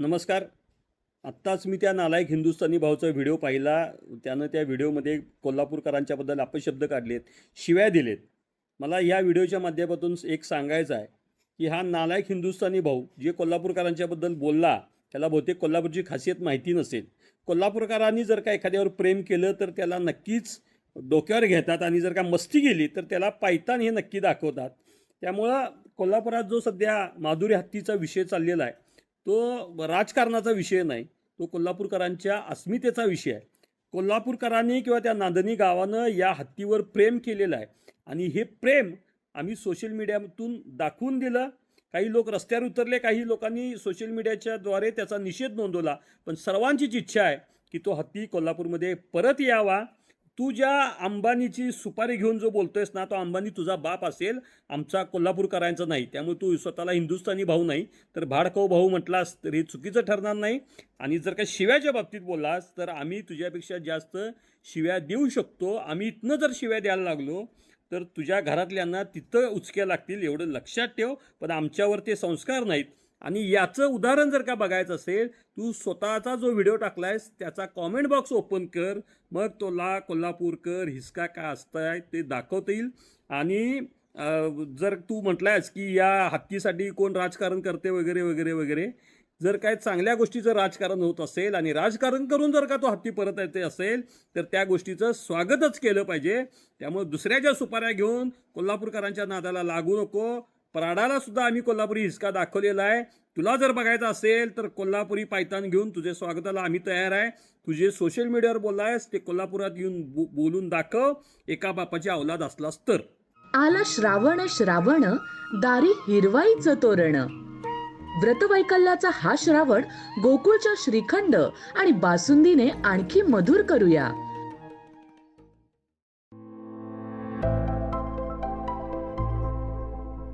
नमस्कार. आत्ताच मी त्या नालायक हिंदुस्थानी भाऊचा व्हिडिओ पाहिला. त्यानं त्या व्हिडिओमध्ये कोल्हापूरकरांच्याबद्दल अपशब्द काढलेत शिव्या दिलेत. मला या व्हिडिओच्या माध्यमातून एक सांगायचं आहे की हा नालायक हिंदुस्थानी भाऊ जे कोल्हापूरकरांच्याबद्दल बोलला त्याला बहुतेक कोल्हापूरची खासियत माहिती नसेल. कोल्हापूरकरांनी जर का एखाद्यावर प्रेम केलं तर त्याला नक्कीच डोक्यावर घेतात आणि जर का मस्ती केली तर त्याला पायतान हे नक्की दाखवतात. त्यामुळं कोल्हापुरात जो सध्या माधुरी हत्तीचा विषय चाललेला आहे तो राजकारणाचा विषय नाही तो कोल्हापूरकरांच्या अस्मितेचा विषय आहे. कोल्हापूरकरांनी किंवा त्या नांदणी गावानं या हत्तीवर प्रेम केलेलं आहे. आणि हे प्रेम आम्ही सोशल मीडियातून दाखवून दिलं. काही लोक रस्त्यावर उतरले काही लोकांनी सोशल मीडियाच्या द्वारे त्याचा निषेध नोंदवला. पण सर्वांचीच इच्छा आहे की तो हत्ती कोल्हापूरमध्ये परत यावा. तू ज्या अंबानीची सुपारी घेऊन जो बोलतोयस ना तो अंबानी तुझा बाप असेल आमचा कोल्हापूरकरांचा नाही. त्यामुळे तू स्वतःला हिंदुस्थानी भाऊ नाही तर भाडकाऊ भाऊ म्हटलास तर हे चुकीचं ठरणार नाही. आणि जर का शिव्याच्या बाबतीत बोललास तर आम्ही तुझ्यापेक्षा जास्त शिव्या देऊ शकतो. आम्ही इथनं जर शिव्या द्यायला लागलो तर तुझ्या घरातल्यांना तिथं उचक्या लागतील एवढं लक्षात ठेव. पण आमच्यावर ते संस्कार नाहीत. आणि याचं उदाहरण जर का बघायचं असेल तू स्वतःचा जो व्हिडिओ टाकलायस त्याचा कॉमेंट बॉक्स ओपन कर. मग तोला कोल्हापूरकर हिसका का असताय ते दाखवता येईल आणि जर तू म्हटलायस की या हत्तीसाठी कोण राजकारण करते वगैरे वगैरे वगैरे जर काय चांगल्या गोष्टीचं राजकारण होत असेल आणि राजकारण करून जर का तो हत्ती परत येते असेल तर त्या गोष्टीचं स्वागतच केलं पाहिजे. त्यामुळे दुसऱ्याच्या सुपाऱ्या घेऊन कोल्हापूरकरांच्या नादाला लागू नको. प्राडाला सुद्धा आम्ही कोल्हापुरी हिसका दाखवलेला आहे. तुला जर बघायचं असेल तर कोल्हापुरी पायतान घेऊन तुझ्या स्वागताला आम्ही तयार आहे. तुझे सोशल मीडियावर बोललायस ते कोल्हापुरात येऊन बो- बोलून दाखव. एका बापाची अवलाद असलास तर. आला श्रावण श्रावण दारी हिरवाईचं तोरण. व्रतवैकल्याचा हा श्रावण गोकुळच्या श्रीखंड आणि बासुंदीने आणखी मधुर करूया.